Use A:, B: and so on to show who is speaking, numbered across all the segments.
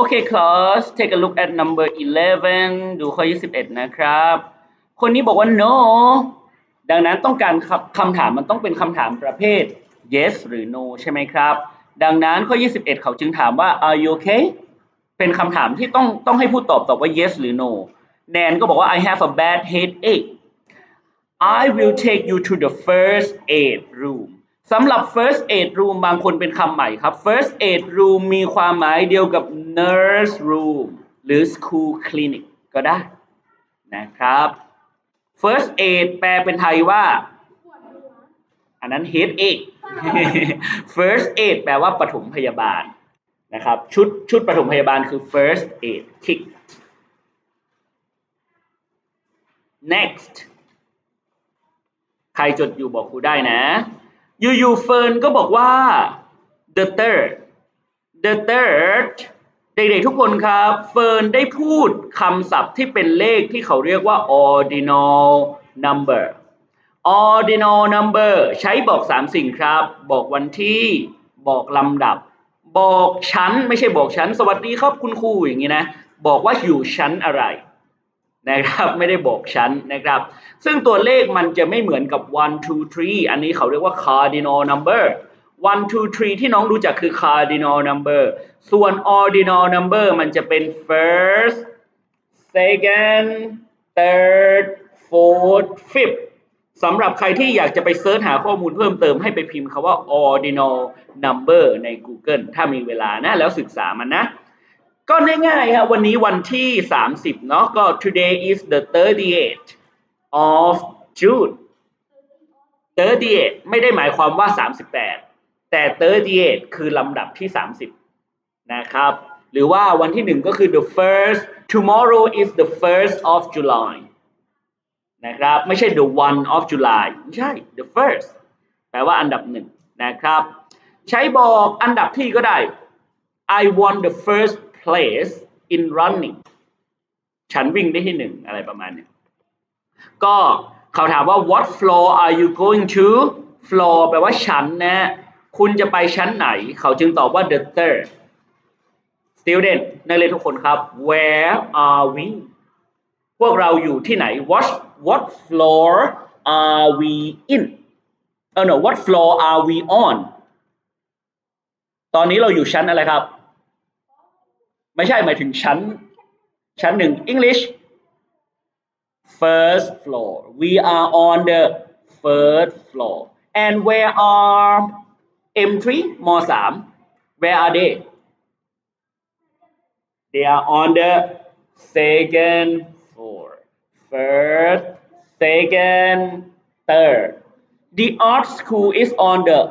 A: Okay class take a look at number 11 ดูข้อ 21 นะครับ คนนี้บอกว่า no ดังนั้นต้องการคำคำถามมันต้องเป็นคำถามประเภท yes หรือ no ใช่ไหมครับ ดังนั้นข้อ 21 เขาจึงถามว่า are you okay เป็นคำถามที่ต้องต้องให้ผู้ตอบตอบว่า yes หรือ no แนนก็บอกว่า I have a bad headache I will take you to the first aid room สำหรับ first aid room บางคนเป็นคำใหม่ครับ first aid room มีความหมายเดียวกับ nurse room หรือ school clinic ก็ได้นะครับ first aid แปลเป็นไทยว่า อันนั้น headache first aid แปลว่าปฐมพยาบาลนะครับชุดชุดปฐมพยาบาลคือ first aid kit next ใครจดอยู่บอกครูได้นะ ยูยูเฟิร์นก็บอกว่า the third the third เด็กๆทุกคนครับเฟิร์นได้พูดคำศัพท์ที่เป็นเลขที่เขาเรียกว่า ordinal number ordinal number ใช้บอกสามสิ่งครับ บอกวันที่บอกลำดับ บอกชั้นไม่ใช่บอกชั้น สวัสดีครับคุณครูอย่างนี้นะ บอกว่าอยู่ชั้นอะไร นะครับไม่ได้บอกชั้นนะครับ ซึ่งตัวเลขมันจะไม่เหมือนกับ one two three อันนี้เขาเรียกว่า cardinal number one two three ที่น้องรู้จักคือ cardinal number ส่วน ordinal number มันจะเป็น first second third fourth fifth สำหรับใครที่อยากจะไปเซิร์ชหาข้อมูลเพิ่มเติมให้ไปพิมพ์คำว่า ordinal number ใน Google ถ้ามีเวลานะ แล้วศึกษามันนะ ก็ง่ายๆครับวันนี้วันที่ 30 เนาะก็ today is the 38 of June 38 ไม่ได้หมายความว่า 38 แต่ 38 คือลำดับที่ 30 นะครับ หรือว่าวันที่หนึ่งก็คือ the first tomorrow is the first of July นะครับ ไม่ใช่ the one of July ไม่ใช่ the first แปลว่าอันดับหนึ่งนะครับ ใช้บอกอันดับที่ก็ได้ I won the first place in running ฉันวิ่งได้ที่หนึ่งอะไรประมาณเนี้ยก็เขาถามว่า what floor are you going to floor แปลว่าชั้นนะ คุณจะไปชั้นไหน เขาจึงตอบว่า the third student นักเรียนทุกคนครับ where are we พวกเราอยู่ที่ไหน what what floor are we in เออ no what floor are we on ตอนนี้เราอยู่ชั้นอะไรครับ ไม่ใช่หมายถึงชั้น ชั้นหนึ่ง English first floor we are on the first floor and where are M3 มสาม where are they they are on the second floor first second third the art school is on the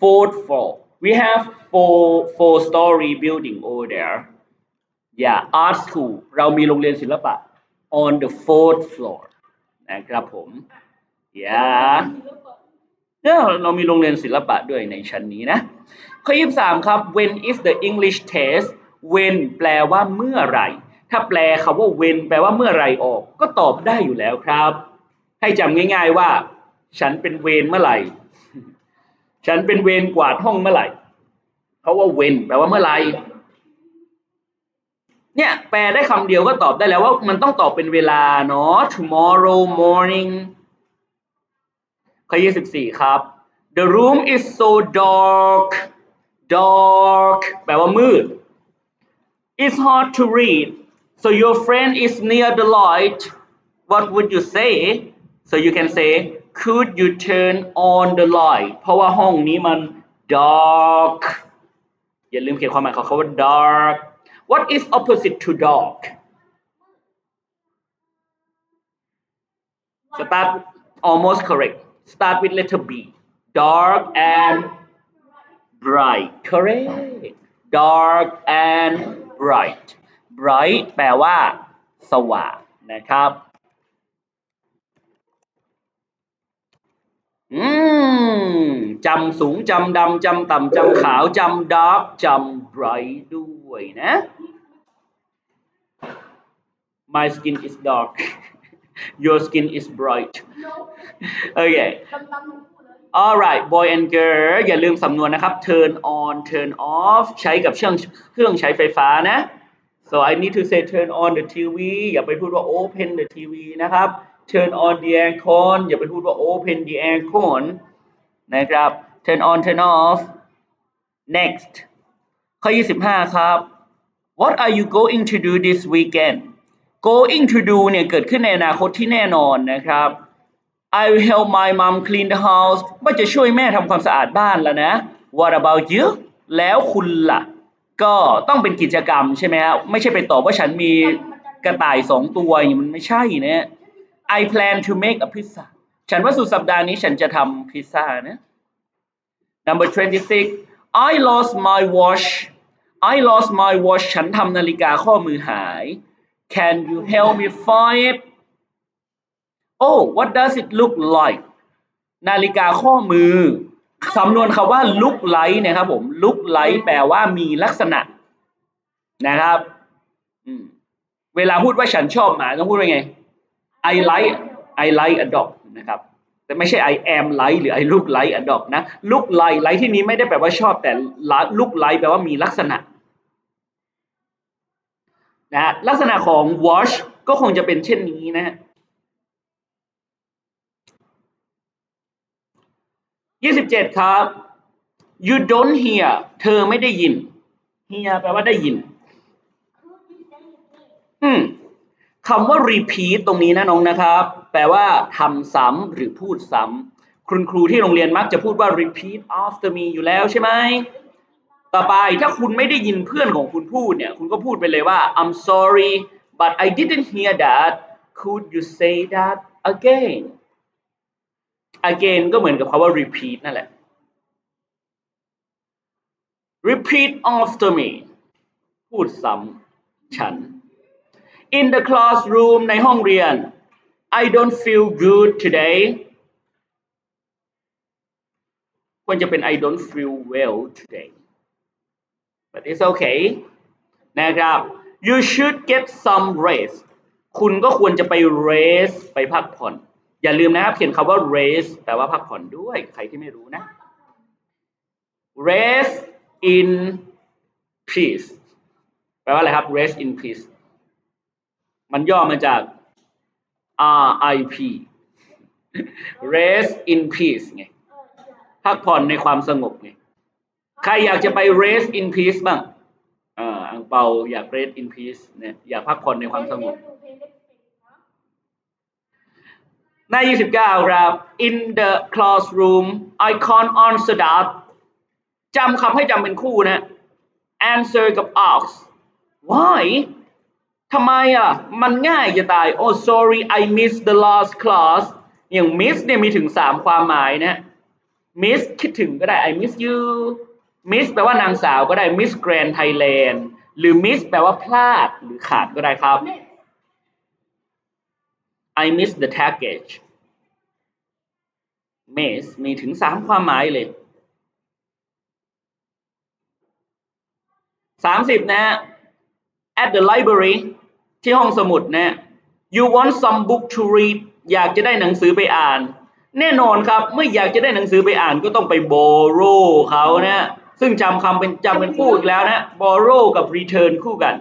A: fourth floor we have four four story building over there Yeah art school เรามีโรงเรียนศิลปะ on the fourth floor นะครับผม yeah เนี่ยเรามีโรงเรียนศิลปะด้วยในชั้นนี้นะ ข้อยี่สามครับ when is the English test when แปลว่าเมื่อไหรถ้าแปลคำว่า when แปลว่าเมื่อไหรออก ก็ตอบได้อยู่แล้วครับ ให้จำง่ายๆว่า ฉันเป็นเวรเมื่อไหร่ ฉันเป็นเวรกวาดห้องเมื่อไหร่ เพราะว่า when แปลว่าเมื่อไหร่ เนี่ยแปลได้คำเดียวก็ตอบได้แล้วว่ามันต้องตอบเป็นเวลาเนาะ tomorrow morning ข้อ24 ครับ the room is so dark dark แปลว่ามืด it's hard to read so your friend is near the light what would you say so you can say could you turn on the light เพราะว่าห้องนี้มัน dark อย่าลืมเขียนความหมายของเขาว่า dark what is opposite to dark start almost correct start with letter B dark and bright correct dark and bright bright แปลว่า สว่างนะครับ อืมจำสูงจำดำจำต่ำจำขาวจำ dark จำ bright ด้วยนะ my skin is dark your skin is bright okay alright boy and girl อย่าลืมสำนวนนะครับ turn on turn off ใช้กับเครื่องเครื่องใช้ไฟฟ้านะ so I need to say turn on the TV อย่าไปพูดว่า open the TV นะครับ turn on the aircon อย่าไปพูดว่า open the aircon นะครับ turn on turn off next ข้อ 25 ครับ What are you going to do this weekend going to do เนี่ยเกิดขึ้นในอนาคตที่แน่นอนนะครับ I will help my mom clean the house ว่าจะช่วยแม่ทำความสะอาดบ้านแล้วนะ What about you แล้วคุณล่ะ ก็ต้องเป็นกิจกรรมใช่ไหมครับไม่ใช่ไปตอบว่าฉันมีกระต่ายสองตัวอย่างมันไม่ใช่นะ I plan to make a pizza ฉันว่าสุดสัปดาห์นี้ฉันจะทำพิซซ่านะ Number 26 I lost my watch I lost my watch ฉันทำนาฬิกาข้อมือหาย Can you help me find it Oh what does it look like นาฬิกาข้อมือ สำนวนคำว่า look like เนะครับผม look like แปลว่ามีลักษณะนะครับ เวลาพูดว่าฉันชอบหมาต้องพูดว่าไง I like I like a dog นะครับแต่ไม่ใช่ I am like หรือ I look like a dog นะ look like like ที่นี้ไม่ได้แปลว่าชอบแต่ look like แปลว่ามีลักษณะนะฮะลักษณะของ watch ก็คงจะเป็นเช่นนี้นะฮะยี่สิบเจ็ดครับ you don't hear เธอไม่ได้ยิน hear แปลว่าได้ยิน อืม คำว่า repeat ตรงนี้นะน้องนะครับ แปลว่าทำซ้ำหรือพูดซ้ำคุณครูที่โรงเรียนมักจะพูดว่า repeat after me อยู่แล้วใช่ไหมต่อไปถ้าคุณไม่ได้ยินเพื่อนของคุณพูดเนี่ย คุณก็พูดไปเลยว่า I'm sorry but I didn't hear that could you say that again again ก็เหมือนกับคำว่า repeat นั่นแหละ repeat after me พูดซ้ำฉัน in the classroom ในห้องเรียน I don't feel good today ควรจะเป็น I don't feel well today but it's okay นะครับ you should get some rest คุณก็ควรจะไป rest ไปพักผ่อน อย่าลืมนะครับ เขียนคำว่า rest แปลว่าพักผ่อนด้วย ใครที่ไม่รู้นะ rest in peace แปลว่าอะไรครับ rest in peace มันย่อมาจาก RIP rest in peace ไงพักผ่อนในความสงบไงใครอยากจะไป rest in peace บ้างอ่าอังเปาอยาก rest in peace เนี่ยอยากพักผ่อนในความสงบหน้า29 ครับ in the classroom I can't answer t จำคำให้จำเป็นคู่นะ answer กับ ask why ทำไมอะ มันง่ายจะตาย oh sorry I missed the last class อย่าง miss เนี่ยมีถึง 3 ความหมายนะ miss คิดถึงก็ได้ I miss you miss แปลว่านางสาวก็ได้ miss grand Thailand หรือ miss แปลว่าพลาดหรือขาดก็ได้ครับ I miss the package miss มีถึง 3 ความหมายเลย 30 นะฮะ at the library ที่ห้องสมุดนะ you want some book to read อยากจะได้หนังสือไปอ่าน แน่นอนครับเมื่ออยากจะได้หนังสือไปอ่านก็ต้องไป borrow เขานะซึ่งจำคำเป็นจำเป็นคู่อีกแล้วนะ borrow กับ return คู่กัน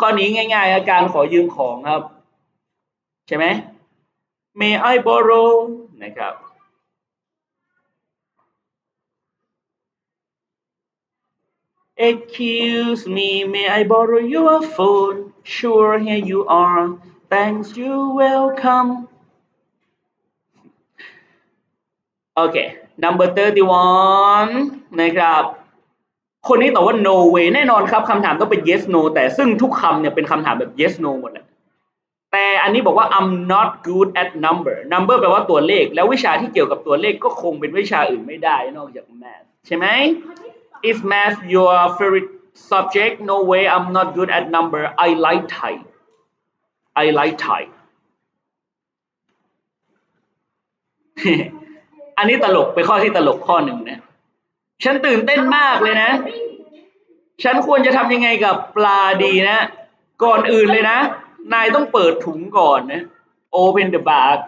A: ข้อนี้ง่ายๆอาการขอยืมของครับ ใช่ไหม may I borrow นะครับ Excuse me, may I borrow your phone? Sure, here you are. Thanks, you're welcome. Okay, number 31 นะครับคนนี้ตอบว่า no way แน่นอนครับคำถามต้องเป็น yes no แต่ซึ่งทุกคำเนี่ยเป็นคำถามแบบ yes no หมดเลยแต่อันนี้บอกว่า I'm not good at number number แปลว่าตัวเลข แล้ววิชาที่เกี่ยวกับตัวเลขก็คงเป็นวิชาอื่นไม่ได้นอกจาก math ใช่ไหม Is math your favorite subject? No way, I'm not good at number. I like Thai. I like Thai. อันนี้ตลกเป็นข้อที่ตลกข้อหนึ่งนะ ฉันตื่นเต้นมากเลยนะ ฉันควรจะทำยังไงกับปลาดีนะ ก่อนอื่นเลยนะ นายต้องเปิดถุงก่อนนะ Open the bag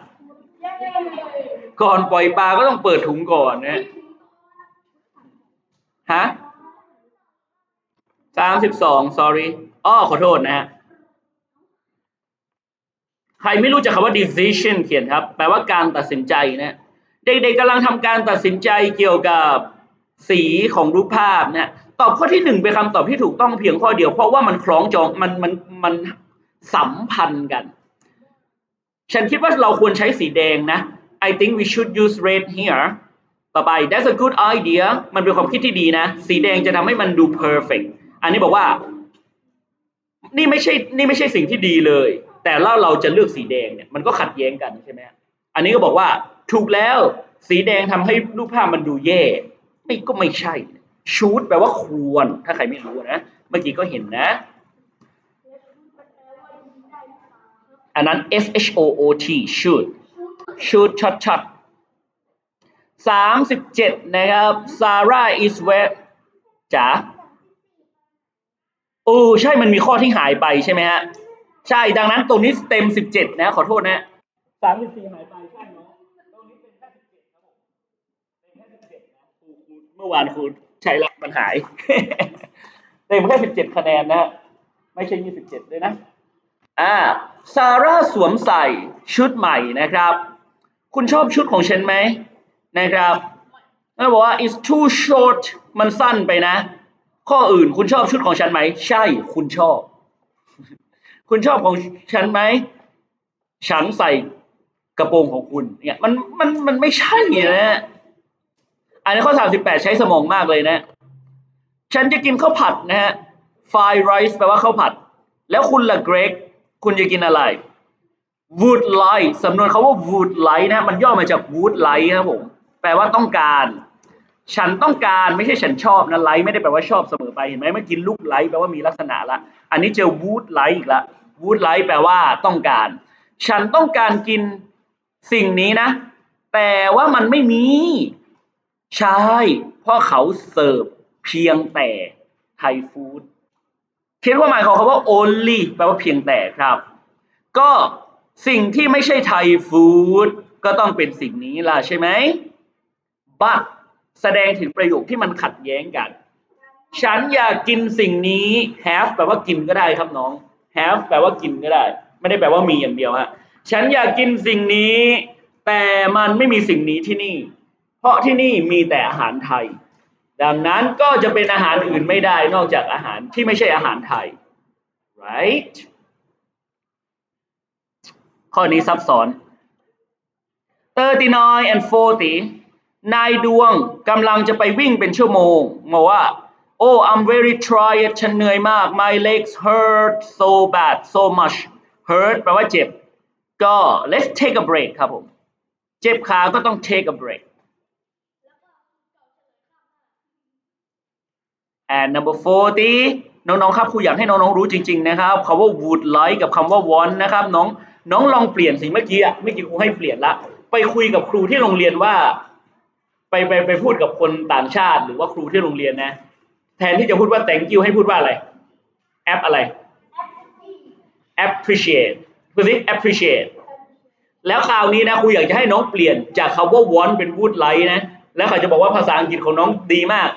A: ก่อนปล่อยปลาก็ต้องเปิดถุงก่อนนะ ฮะ สามสิบสอง sorry อ้อขอโทษนะฮะ ใครไม่รู้จักคำว่า decision เขียนครับ แปลว่าการตัดสินใจนะ เด็กๆกำลังทำการตัดสินใจเกี่ยวกับสีของรูปภาพนะตอบข้อที่หนึ่งเป็นคำตอบที่ถูกต้องเพียงข้อเดียว เพราะว่ามันคล้องจองมันมันมันสัมพันธ์กัน ฉันคิดว่าเราควรใช้สีแดงนะ I think we should use red here ต่อไป that's a good idea มันเป็นความคิดที่ดีนะ สีแดงจะทำให้มันดู perfect อันนี้บอกว่า นี่ไม่ใช่นี่ไม่ใช่สิ่งที่ดีเลย แต่แล้วเราจะเลือกสีแดงเนี่ยมันก็ขัดแย้งกันใช่ไหมอันนี้ก็บอกว่าถูกแล้วสีแดงทำให้รูปภาพมันดูแย่ไม่ก็ไม่ใช่ shoot แปลว่าควร ถ้าใครไม่รู้นะเมื่อกี้ก็เห็นนะ อันนั้น S H O O T shoot shoot ช็อตช็อตสามสิบเจ็ดนะครับ Sarah is where จ๋า โอ้ใช่มันมีข้อที่หายไปใช่ไหมฮะ ใช่ดังนั้นตรงนี้เต็มสิบเจ็ดนะ ขอโทษนะสามสิบสี่หายไปใช่เนาะตรงนี้เป็นแค่สิบเจ็ดครับผมเป็นแค่สิบเจ็ดนะครูครูเมื่อวานครูใช้ละมันหาย เต็มแค่สิบเจ็ดคะแนนนะไม่ใช่ยี่สิบเจ็ดด้วยนะอ่าซาร่าสวมใส่ชุดใหม่นะครับ คุณชอบชุดของฉันไหมนะครับแล้วบอกว่า it's too short มันสั้นไปนะ ข้ออื่นคุณชอบชุดของฉันไหม ใช่ คุณชอบ คุณชอบของฉันไหม ฉันใส่กระโปรงของคุณเนี่ยมันมันมันไม่ใช่นะอันนี้ข้อสามสิบแปดใช้สมองมากเลยนะ ฉันจะกินข้าวผัดนะฮะ fried rice แปลว่าข้าวผัด แล้วคุณล่ะเกรก คุณจะกินอะไร would like สำนวนคาว่า would like นะ มันย่อมาจาก would like ครับผม แปลว่าต้องการ ฉันต้องการไม่ใช่ฉันชอบนะ like ไม่ได้แปลว่าชอบเสมอไปเห็นไหมเมื่อกี้ลูก like แปลว่ามีลักษณะละ อันนี้เจอ would like อีกละ would like แปลว่าต้องการ ฉันต้องการกินสิ่งนี้นะ แต่ว่ามันไม่มีใช่เพราะเขาเสิร์ฟเพียงแต่ไทยฟู้ดเขียนความหมายของคำว่า only แปลว่าเพียงแต่ครับ ก็สิ่งที่ไม่ใช่ไทยฟู้ดก็ต้องเป็นสิ่งนี้ล่ะใช่ไหม but แสดงถึงประโยคที่มันขัดแย้งกัน ฉันอยากกินสิ่งนี้ have แปลว่ากินก็ได้ครับน้อง have แปลว่ากินก็ได้ ไม่ได้แปลว่ามีอย่างเดียวฮะ ฉันอยากกินสิ่งนี้ แต่มันไม่มีสิ่งนี้ที่นี่ เพราะที่นี่มีแต่อาหารไทย ดังนั้นก็จะเป็นอาหารอื่นไม่ได้นอกจากอาหารที่ไม่ใช่อาหารไทย right ข้อนี้ซับซ้อน39 and 40 นายดวงกำลังจะไปวิ่งเป็นชั่วโมงบอกว่า oh I'm very tired ฉันเหนื่อยมาก my legs hurt so bad so much hurt แปลว่าเจ็บ ก็ let's take a break ครับผม เจ็บขาก็ต้อง take a break and number 40น้องๆ ครับครูอยากให้น้องๆ รู้จริงๆ นะครับคำว่า would like กับคำว่า want นะครับ น้องน้องลองเปลี่ยนสิเมื่อกี้อะเมื่อกี้ครูให้เปลี่ยนละ ไปคุยกับครูที่โรงเรียนว่า ไปไปไปพูดกับคนต่างชาติ หรือว่าครูที่โรงเรียนนะ แทนที่จะพูดว่า thank you ให้พูดว่าอะไร แอปอะไร appreciate พูดสิ appreciate แล้วคราวนี้นะครูอยากจะให้น้องเปลี่ยนจากคำว่า want เป็น would like นะ แล้วเขาจะบอกว่าภาษาอังกฤษของน้องดีมาก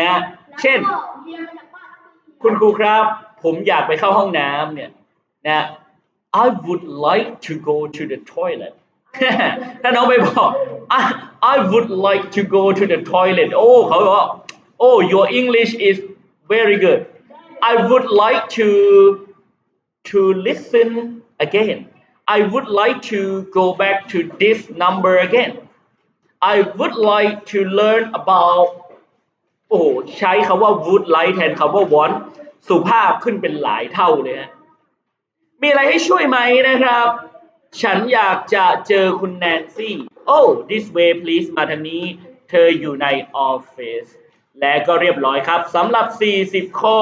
A: นะ เช่น คุณครูครับ ผมอยากไปเข้าห้องน้ำเนี่ยนะ I would like to go to the toilet ถ้าน้องไปบอก I I would like to go to the toilet โอ้เขาบอกว่า oh your English is very good I would like to to listen again I would like to go back to this number again I would like to learn about โอ้โหใช้คำว่า would like แทนคำว่า want สุภาพขึ้นเป็นหลายเท่าเลยฮะ มีอะไรให้ช่วยไหมนะครับ ฉันอยากจะเจอคุณแนนซี่ oh this way please มาทางนี้ เธออยู่ในออฟฟิศและก็เรียบร้อยครับสำหรับ 40 ข้อ